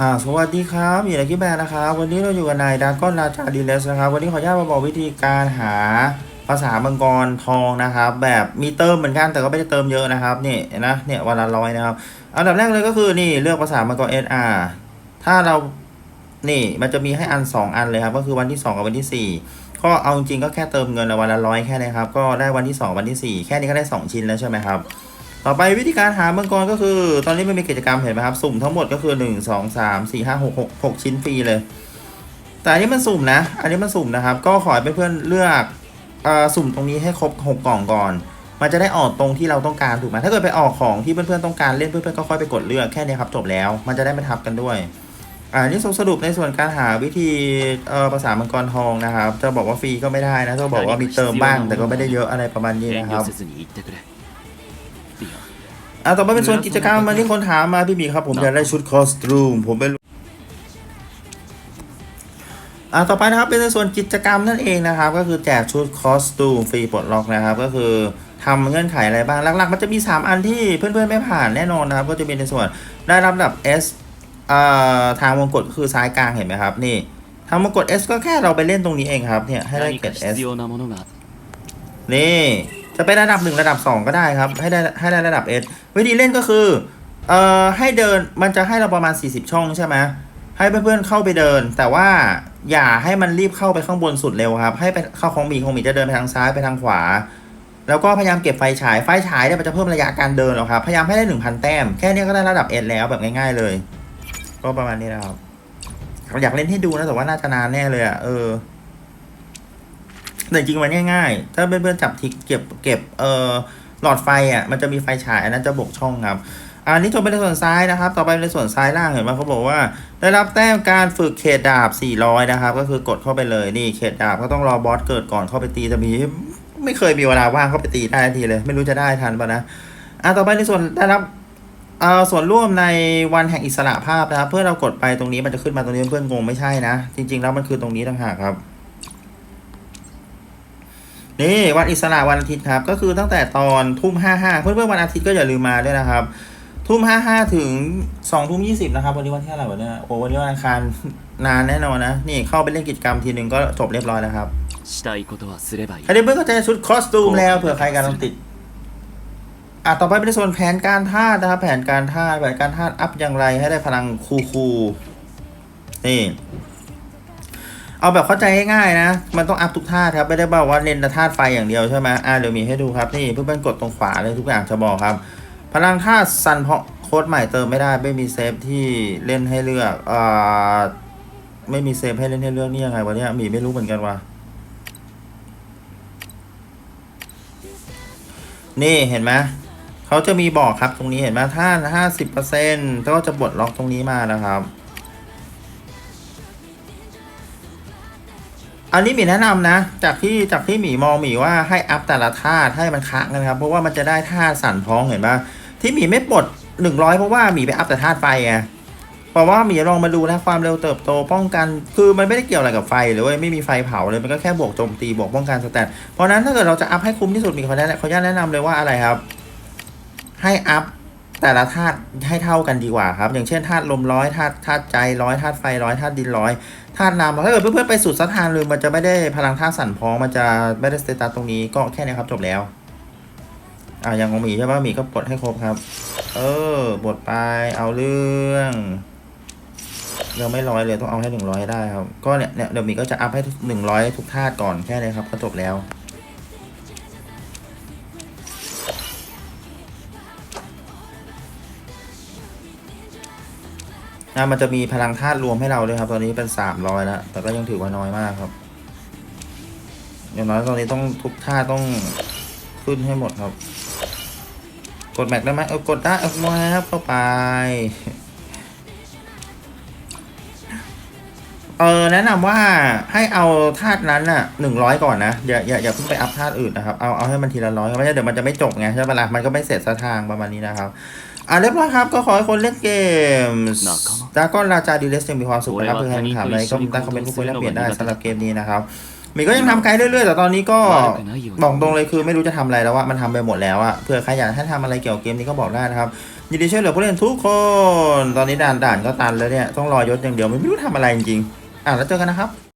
อ่าสวัสดีครับอยู่ในคลิปแบนนะครับ วันนี้เราอยู่กับนายดากอนราชาดีเลสนะครับ วันนี้ขออนุญาตมาบอกวิธีการหาภาษามังกรทองนะครับ แบบมีเติมเหมือนกันแต่ก็ไม่ได้เติมเยอะนะครับนี่นะเนี่ยวันละร้อยนะครับอันดับแรกเลยก็คือนี่เลือกภาษามังกร SR ถ้าเรานี่มันจะมีให้อัน 2 อันเลยครับ ก็คือวันที่ 2 กับวันที่ 4 ก็เอาจริงก็แค่เติมเงินละวันละร้อยแค่นี้ครับก็ได้วันที่ 2 วันที่ 4 แค่นี้ก็ได้ 2 ชิ้นแล้วใช่ไหมครับ ต่อไปวิธีการหามังกรก็คือ ตอนนี้มันมีกิจกรรมเห็นไหมครับ สุ่มทั้งหมดก็คือ 1 2 3 4 5 6 6 6 ชิ้นฟรีเลย แต่อันนี้มันสุ่มนะ อันนี้มันสุ่มนะครับ ก็ขอให้เพื่อนๆเลือกอสุ่มตรงนี้ให้ครบ 6 กล่องก่อน มันจะได้ออกตรงที่เราต้องการถูกไหมถ้าเกิดไปออกของที่เพื่อนๆต้องการเล่นเพื่อนๆก็ค่อยไปกดเลือกแค่นี้ครับจบแล้ว มันจะได้ไม่ทับกันด้วยอ่านี่สรุปในส่วนการหาวิธีเอ่อภาษามังกรทองนะครับ จะบอกว่าฟรีก็ไม่ได้นะจะบอกว่ามีเติมบ้างแต่ก็ไม่ได้เยอะอะไรประมาณนี้นะครับ อะต่อไปเป็นส่วนกิจกรรมมาที่คนถามมาพี่มีครับ ผมอยากได้ชุดคอสตูมผมไม่รู้อ่าต่อไปนะครับเป็นในส่วนกิจกรรมนั่นเองนะครับ ก็คือแจกชุดคอสตูมฟรีปลดล็อกนะครับ ก็คือทำเงื่อนไขอะไรบ้างหลักๆ มันจะมี 3 อันที่เพื่อนๆไม่ผ่านแน่นอนนะครับ ก็จะมีในส่วนได้รับดับ S อ่าทางวงกดคือซ้ายกลางเห็นไหมครับ นี่ทางวงกด S ก็แค่เราไปเล่นตรงนี้เองครับเนี่ยให้ได้เกรด S นี่ จะเป็นระดับหนึ่งระดับสองก็ได้ครับ ให้ได้ให้ได้ระดับ S วิธีเล่นก็คือเอ่อให้เดินมันจะให้เราประมาณ 40 ช่องใช่ไหมให้เพื่อนๆเข้าไปเดิน แต่ว่าอย่าให้มันรีบเข้าไปข้างบนสุดเร็วครับ ให้ไปเข้าของมีของมีจะเดินไปทางซ้ายไปทางขวา แล้วก็พยายามเก็บไฟฉายไฟฉายเนี่ยมันจะเพิ่มระยะการเดินหรอกครับ พยายามให้ได้ 1,000 แต้ม แค่นี้ก็ได้ระดับ S แล้วแบบง่าย ๆ เลย ก็ประมาณนี้นะครับอยากเล่นให้ดูนะแต่ว่าน่าจะนานแน่เลยอะเออ แต่จริงมันง่ายๆ ถ้าเพื่อนๆจับทิกเก็บเก็บเอ่อหลอดไฟอะมันจะมีไฟฉายอันนั้นจะบกช่องครับอันนี้จบไปในส่วนซ้ายนะครับ ต่อไปในส่วนซ้ายล่างเห็นไหมเขาบอกว่า ได้รับแต้มการฝึกเขตดาบ 400 นะครับ ก็คือกดเข้าไปเลยนี่เขตดาบก็ต้องรอบอสเกิดก่อนเข้าไปตีจะมีไม่เคยมีเวลาว่างเข้าไปตีได้ทีเลย ไม่รู้จะได้ทันปะนะอะต่อไปในส่วนได้รับเอ่อส่วนร่วมในวันแห่งอิสระภาพนะครับ เพื่อเรากดไปตรงนี้มันจะขึ้นมาตรงนี้เพื่อนงงไม่ใช่นะ จริง ๆ แล้วมันคือตรงนี้ต่างหากครับ นี่วันอิสระวันอาทิตย์ครับ ก็คือตั้งแต่ตอนทุ่มห้าห้าเพื่อนเพื่อนวันอาทิตย์ก็อย่าลืมมาด้วยนะครับ ทุ่มห้าห้าถึงสองทุ่มยี่สิบนะครับ วันนี้วันที่อะไรวะเนี่ยโอ้วันนี้วันอังคารนานแน่นอนนะ นี่เข้าไปเล่นกิจกรรมทีหนึ่งก็จบเรียบร้อยนะครับใครได้เพื่อนก็จะชุดคอสตูมแล้วเผื่อใครกำลังติดอะต่อไปเป็นส่วนแผนการท่านะครับแผนการท่าแผนการท่าอัพอย่างไรให้ได้พลังคูคูนี่ เอาแบบเข้าใจง่ายๆนะ มันต้องอัพทุกท่าครับ ไม่ได้บอกว่าเล่นแต่ธาตุไฟอย่างเดียวใช่ไหมอะเดี๋ยวมีให้ดูครับ นี่เพื่อนๆกดตรงขวาเลยทุกอย่างจะบอกครับ พลังธาตุซันเพราะโค้ดใหม่เติมไม่ได้ ไม่มีเซฟที่เล่นให้เลือกอ่าไม่มีเซฟให้เล่นให้เลือกนี่ยังไงวะเนี่ยมีไม่รู้เหมือนกันว่ะนี่เห็นไหมเขาจะมีบอกครับตรงนี้เห็นไหมถ้าห้าสิบเปอร์เซ็นต์ก็จะบดล็อกตรงนี้มานะครับ อันนี้มีแนะนำนะ จากที่จากที่หมีมองหมีว่าให้อัพแต่ละธาตุให้มันค้างกันครับ เพราะว่ามันจะได้ธาตุสั่นพ้องเห็นปะที่หมีไม่ปลดหนึ่งร้อยเพราะว่าหมีไปอัพแต่ธาตุไฟไงเพราะว่าหมีลองมาดูนะความเร็วเติบโตป้องกัน คือมันไม่ได้เกี่ยวอะไรกับไฟเลยเว้ยไม่มีไฟเผาเลยมันก็แค่บวกโจมตีบวกป้องกันสแตทเพราะนั้นถ้าเกิดเราจะอัพให้คุ้มที่สุดหมีขอแนะนำขาแนะนำเลยว่าอะไรครับ ให้อัพ แต่ละธาตุให้เท่ากันดีกว่าครับ อย่างเช่นธาตุลมร้อยธาตุธาตุใจร้อยธาตุไฟร้อยธาตุดินร้อยธาตุน้ำร้อยถ้าเกิดเพื่อนๆไปสุดสัทางเลยมันจะไม่ได้พลังธาตุสั่นพองมันจะไม่ได้สเตตัสตรงนี้ก็แค่นี้ครับจบแล้วอ่าอย่างของหมีใช่ป่ะหมีก็ปลดให้ครบครับ เออบดไปเอาเรื่องยังไม่ร้อยเลยต้องเอาให้หนึ่งร้อยได้ครับ ก็เนี่ยเนี่ยเดี๋ยวมีก็จะอัพให้หนึ่งร้อยทุกธาตุก่อนแค่นี้ครับก็จบแล้ว นะมันจะมีพลังธาตุรวมให้เราด้วยครับ ตอนนี้เป็นสามร้อยแล้ว แต่ก็ยังถือว่าน้อยมากครับ อย่างน้อยตอนนี้ต้องทุกท่าต้องขึ้นให้หมดครับ กดแม็กได้ไหมเออกดได้เอาแวบเข้าไปเออแนะนำว่าให้เอาธาตุนั้นน่ะหนึ่งร้อยก่อนนะอย่าอย่าอย่าเพิ่งไปอัพธาตุอื่นนะครับเอาเอาให้มันทีละร้อยไม่ใช่เดี๋ยวมันจะไม่จบไงใช่ปะล่ะมันก็ไม่เสร็จสักทางประมาณนี้นะครับ อะเรียบร้อยครับก็ขอให้คนเล่นเกมส์แก้ก็ราชาดีเลสยังมีความสุขนะครับเพื่อนๆถามอะไรก็ใต้คอมเมนต์พูดคุยแลกเปลี่ยนได้สำหรับเกมนี้นะครับมีก็ยังทำไกด์เรื่อยๆแต่ตอนนี้ก็บอกตรงเลยคือไม่รู้จะทำอะไรแล้วว่ามันทำไปหมดแล้วอะเผื่อใครอยากให้ทำอะไรเกี่ยวกับเกมนี้ก็บอกได้นะครับยินดีช่วยเหลือผู้เล่นทุกคน ตอนนี้ด่านด่านก็ตันแล้วเนี่ยต้องรอยศอย่างเดียวไม่รู้ทำอะไรจริงๆอะแล้วเจอกันนะครับ